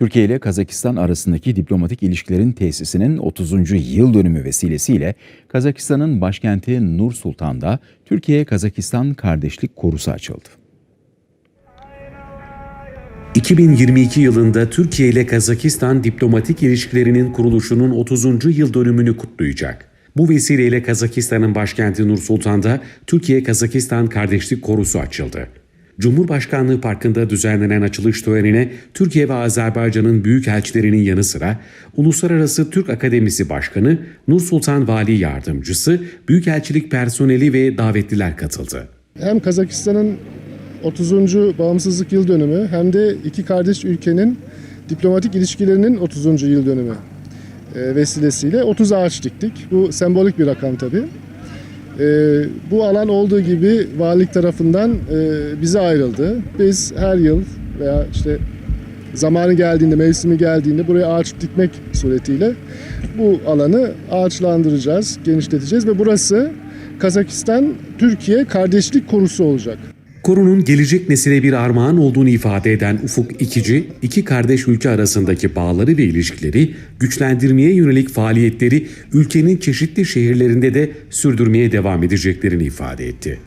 Türkiye ile Kazakistan arasındaki diplomatik ilişkilerin tesisinin 30. yıl dönümü vesilesiyle Kazakistan'ın başkenti Nur Sultan'da Türkiye-Kazakistan Kardeşlik Korusu açıldı. 2022 yılında Türkiye ile Kazakistan diplomatik ilişkilerinin kuruluşunun 30. yıl dönümünü kutlayacak. Bu vesileyle Kazakistan'ın başkenti Nur Sultan'da Türkiye-Kazakistan Kardeşlik Korusu açıldı. Cumhurbaşkanlığı Parkı'nda düzenlenen açılış törenine Türkiye ve Azerbaycan'ın büyükelçilerinin yanı sıra Uluslararası Türk Akademisi Başkanı, Nur Sultan Vali Yardımcısı, büyükelçilik personeli ve davetliler katıldı. Hem Kazakistan'ın 30. bağımsızlık yıl dönümü hem de iki kardeş ülkenin diplomatik ilişkilerinin 30. yıl dönümü e, vesilesiyle 30 ağaç diktik. Bu sembolik bir rakam tabii. E, bu alan olduğu gibi valilik tarafından e, bize ayrıldı. Biz her yıl veya işte zamanı geldiğinde, mevsimi geldiğinde buraya ağaç dikmek suretiyle bu alanı ağaçlandıracağız, genişleteceğiz ve burası Kazakistan-Türkiye kardeşlik korusu olacak. Korunun gelecek nesile bir armağan olduğunu ifade eden Ufuk İkici, iki kardeş ülke arasındaki bağları ve ilişkileri güçlendirmeye yönelik faaliyetleri ülkenin çeşitli şehirlerinde de sürdürmeye devam edeceklerini ifade etti.